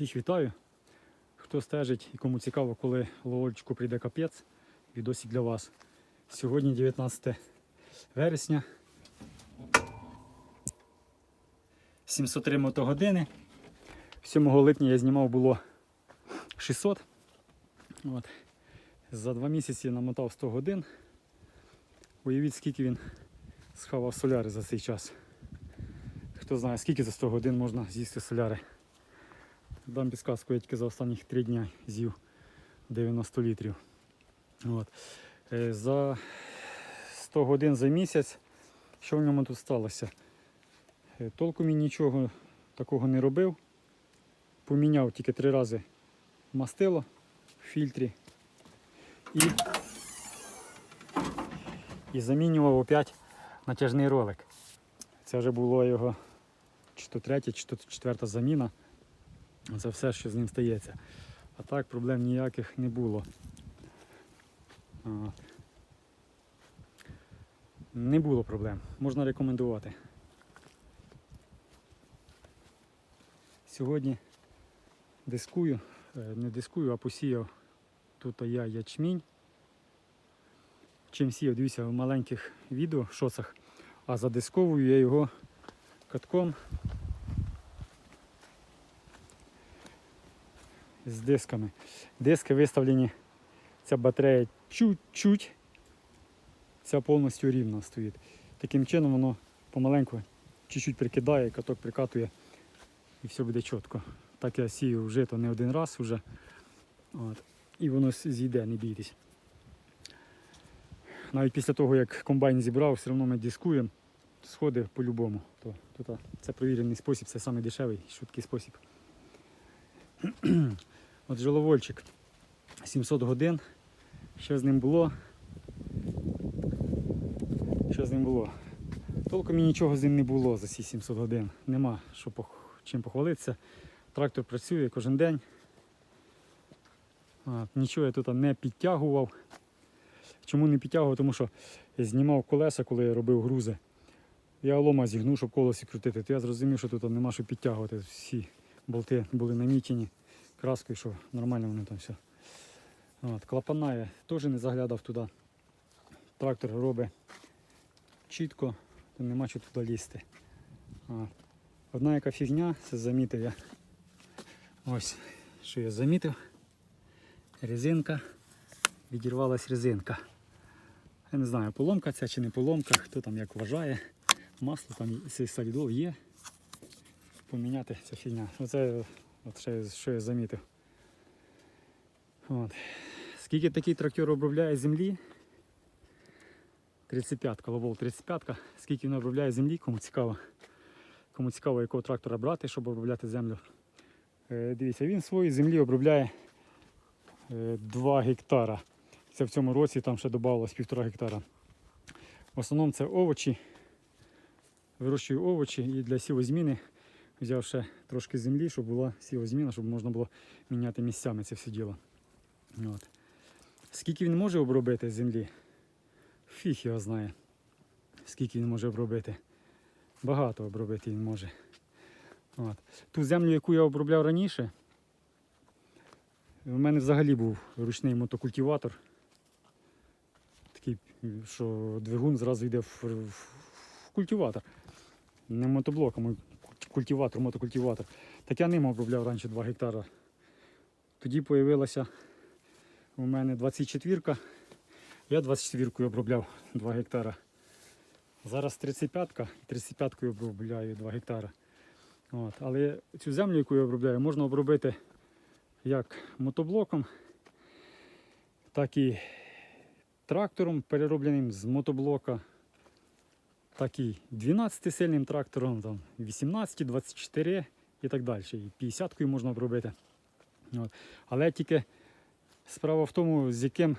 Всіх вітаю. Хто стежить і кому цікаво, коли ловольчику прийде капець, відосик для вас. Сьогодні 19 вересня. 703 мотогодини. 7 липня я знімав було 600. От. За два місяці намотав 100 годин. Уявіть, скільки він схавав соляри за цей час. Хто знає, скільки за 100 годин можна з'їсти соляри. Дам підсказку, я тільки за останніх 3 дні з'їв 90 літрів. От. Е, За 100 годин за місяць, що в ньому тут сталося? Е, Толком він нічого такого не робив. Поміняв тільки три рази мастило в фільтрі і, і замінював опять натяжний ролик. Це вже було його чи то третя, чи то четверта заміна. Це все, що з ним стається. А так проблем ніяких не було. Не було проблем. Можна рекомендувати. Сьогодні дискую, е, не дискую, а посіяв тут я ячмінь. Чим сіяв, дивіться, в маленьких відео, шоцах, а задисковую я його катком з дисками. Диски виставлені, ця батарея чуть-чуть, ця повністю рівно стоїть. Таким чином воно помаленьку чуть-чуть прикидає, каток прикатує і все буде чітко. Так я сію вже то не один раз вже. От. І воно зійде, не бійтесь. Навіть після того, як комбайн зібрав, все одно ми дискуємо, сходи по-любому. То, то, та- це провірений спосіб, це найдешевий, швидкий спосіб. От жоловольчик 700 годин. Що з ним було? Що з ним було? Толком і нічого з ним не було за ці 700 годин. Нема що чим похвалитися. Трактор працює кожен день. От, нічого я тут не підтягував. Чому не підтягував? Тому що я знімав колеса, коли я робив грузи. Я лома зігнув, щоб колесі крутити. То я зрозумів, що тут нема що підтягувати. Всі болти були намічені краскою, що нормально воно там все. От, клапана я теж не заглядав туди. Трактор робить чітко, то нема чого туди лізти. От. Одна яка фігня, це замітив я. Ось, що я замітив. Резинка. Відірвалась резинка. Я не знаю, поломка ця чи не поломка, хто там як вважає. Масло там солідол є. Поміняти ця фігня. Оце от ще, що я замітив. От. Скільки такий трактор обробляє землі? 35-ка, ловол 35-ка. Скільки він обробляє землі, кому цікаво. Кому цікаво, якого трактора брати, щоб обробляти землю. Е, дивіться, він своїй землі обробляє е, 2 гектара. Це в цьому році там ще додавалось 1,5 гектара. В основному це овочі. Вирощую овочі і для сівозміни взяв ще трошки землі, щоб була сівозміна, щоб можна було міняти місцями це все діло. От. Скільки він може обробити землі? Фіг його знає. Скільки він може обробити. Багато обробити він може. От. Ту землю, яку я обробляв раніше, у мене взагалі був ручний мотокультиватор. Такий, що двигун зразу йде в, в, в культиватор. Не мотоблок, а мой культиватор, мотокультиватор. Так я ним обробляв раніше 2 гектара. Тоді з'явилася у мене 24-ка. Я 24-кою обробляв 2 гектара. Зараз 35-ка, 35-кою обробляю 2 гектара. От. Але цю землю, яку я обробляю, можна обробити як мотоблоком, так і трактором, переробленим з мотоблока, так і 12-сильним трактором, там, 18, 24 і так далі. І 50-кою можна обробити. От. Але тільки справа в тому, з яким,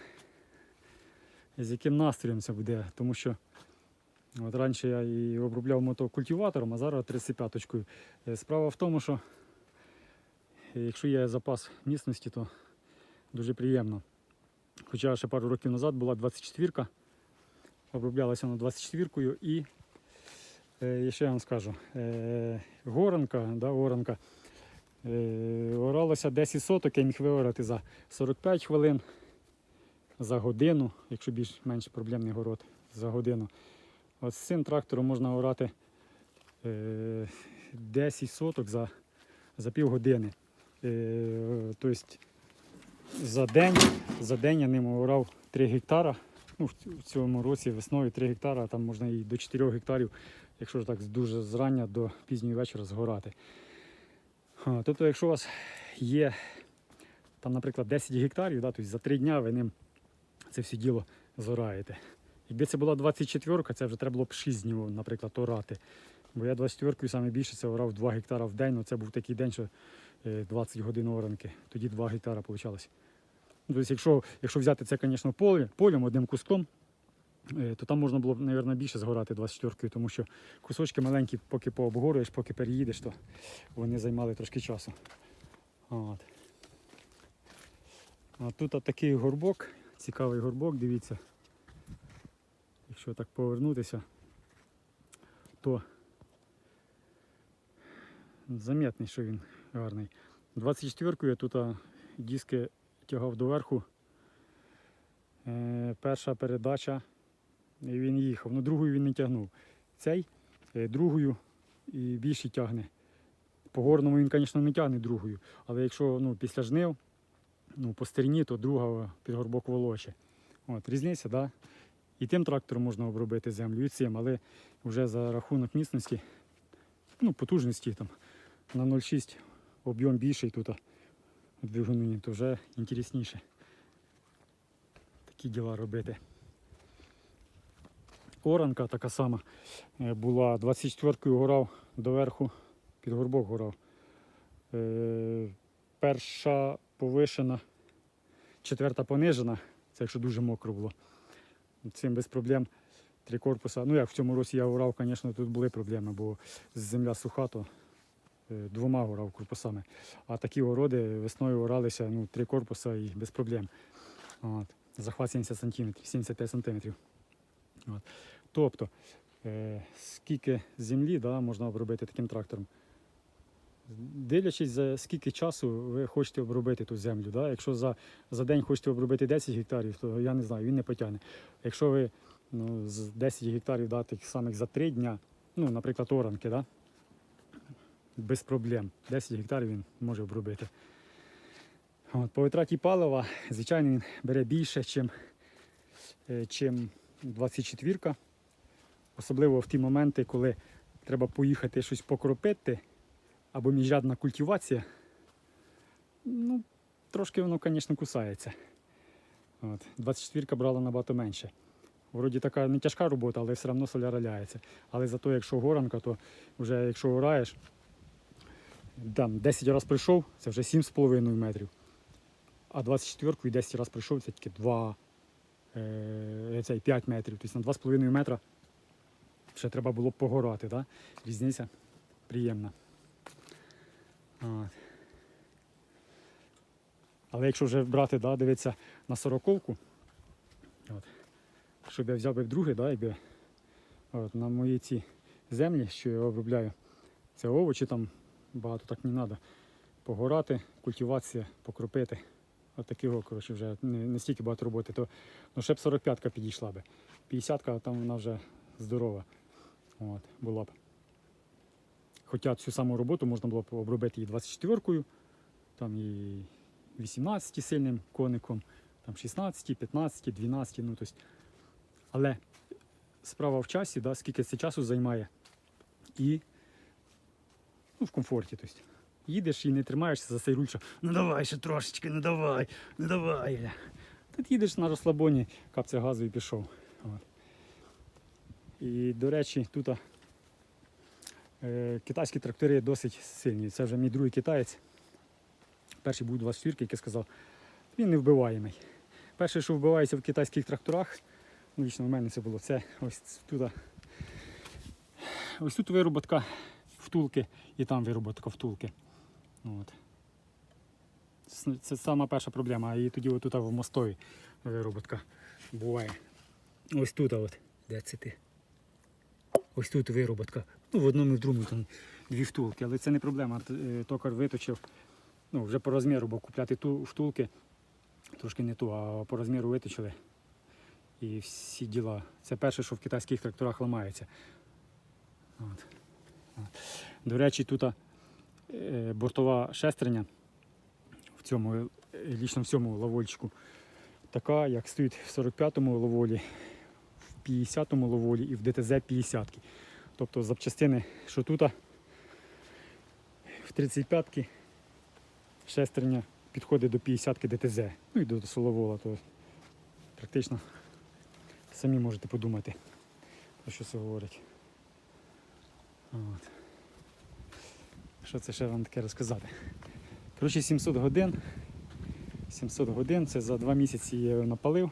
з яким настроєм це буде. Тому що от раніше я і обробляв мотокультиватором, а зараз 35-очкою. Е, Справа в тому, що е, якщо є запас міцності, то дуже приємно. Хоча ще пару років назад була 24-ка, оброблялася вона 24-кою і е, ще я вам скажу, е, горанка, да, горанка Е, оралося 10 соток, я міг виорати за 45 хвилин, за годину, якщо більш-менш проблемний город, за годину. От з цим трактором можна орати е, 10 соток за, за півгодини. Е, тобто за день, за день я ним орав 3 гектара. Ну, в цьому році весною 3 гектара, а там можна і до 4 гектарів, якщо ж так дуже зрання до пізньої вечора згорати. Тобто, якщо у вас є там, наприклад, 10 гектарів, да, тобто за 3 дня ви ним це все діло зораєте. Якби це була 24, це вже треба було б 6 днів, наприклад, орати. Бо я 24 саме більше це орав 2 гектара в день, ну це був такий день, що е, 20 годин оранки, тоді 2 гектара вийшло. Тобто, якщо, якщо взяти це, звісно, поле, полем одним куском, е, то там можна було б, мабуть, більше згорати 24 тому що кусочки маленькі, поки пообгорюєш, поки переїдеш, то вони займали трошки часу. От. А тут от такий горбок, цікавий горбок, дивіться. Якщо так повернутися, то замітний, що він гарний. 24-ку я тут а, диски тягав доверху. Е, перша передача, і він їхав. Ну, другою він не тягнув. Цей е, другою і більше тягне. По горному він, звісно, не тягне другою. Але якщо ну, після жнив, ну, по стерні, то друга під горбок волоче. От, різниця, да? І тим трактором можна обробити землю, і цим, але вже за рахунок міцності, ну, потужності там, на 0,6 об'єм більший тут а, двигуні, то вже інтересніше такі діла робити. Оранка така сама була 24-кою горав доверху, під горбок горав. Е, перша повишена, четверта понижена, це якщо дуже мокро було. Цим без проблем три корпуса. Ну як в цьому році я орав, звісно, тут були проблеми, бо земля суха, то двома орав корпусами. А такі городи весною оралися ну, три корпуса і без проблем. От. Захват 70 см, 75 см. От. Тобто, е, скільки землі да, можна обробити таким трактором? Дивлячись, за скільки часу ви хочете обробити ту землю. Да? Якщо за, за день хочете обробити 10 гектарів, то я не знаю, він не потягне. Якщо ви ну, з 10 гектарів да, тих самих за 3 дня, ну, наприклад, оранки, да? Без проблем. 10 гектарів він може обробити. От, по витраті палива, звичайно, він бере більше, чим, е, чим 24-ка. Особливо в ті моменти, коли треба поїхати щось покропити або міжрядна культивація. Ну, трошки воно, звісно, кусається. От. 24-ка брала набагато менше. Вроді така не тяжка робота, але все одно соляра ляється. Але зато якщо горанка, то вже якщо гораєш, там 10 разів прийшов, це вже 7,5 метрів. А 24-ку і 10 разів прийшов, це тільки 2, е, цей 5 метрів. Тобто на 2,5 метра ще треба було б погорати. Да? Різниця приємна. От. Але якщо вже брати, да, дивитися на сороковку, от, щоб я взяв би вдруге, да, якби, от, на мої ці землі, що я обробляю, це овочі там багато так не треба. Погорати, культивація, покропити. От такого, коротше, вже не, не стільки багато роботи, то ну, ще б 45-ка підійшла би. 50-ка там вона вже здорова. От, була б. Хоча цю саму роботу можна було б обробити і 24-кою, там і 18 сильним коником, там 16, 15, 12, ну тобто. Але справа в часі, да, скільки це часу займає, і ну, в комфорті. Тобто. Їдеш і не тримаєшся за цей руль, що ну давай ще трошечки, ну давай, ну давай. Тут їдеш на розслабоні, капця газу і пішов. От. І, до речі, тут е, китайські трактори досить сильні. Це вже мій другий китаєць. Перший був 24, який сказав, він не вбиваємий. Перше, що вбивається в китайських тракторах, ну, лично в мене це було, це ось тут. Ось тут вироботка втулки і там вироботка втулки. От. Це- сама перша проблема. І тоді отут в мостові вироботка буває. Ось тут, от. Де це ти? Ось тут вироботка. Ну, в одному і в другому там дві втулки, але це не проблема. Е, Токар виточив ну, вже по розміру, бо купляти ту втулки трошки не ту, а по розміру виточили. І всі діла. Це перше, що в китайських тракторах ламається. От. До речі, тут е, бортова шестерня в цьому, е, лічно в цьому лавольчику, така, як стоїть в 45-му ловолі, в 50-му ловолі і в ДТЗ 50 Тобто запчастини, що тут, в 35-ки шестерня підходить до 50-ки ДТЗ, ну і до соловола, то практично самі можете подумати, про що це говорить. От. Що це ще вам таке розказати? Коротше, 700 годин. 700 годин, це за два місяці я його напалив.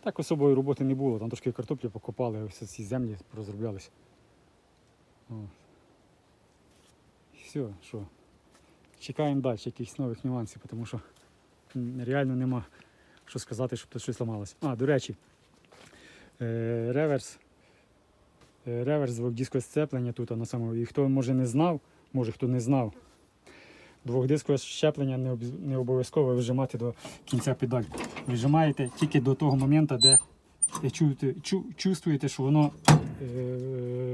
Так особої роботи не було, там трошки картоплі покопали, ось ці землі розроблялись. Все, що. Чекаємо далі якихось нових нюансів, тому що реально нема що сказати, щоб тут щось ламалося. А, до речі, е, реверс. Е, Реверс сцеплення тут на самому. І хто може не знав, може хто не знав, двохдискове щеплення не, обов'язково вижимати до кінця педаль. Вижимаєте тільки до того моменту, де чуєте, чу, чувствуєте, що воно е,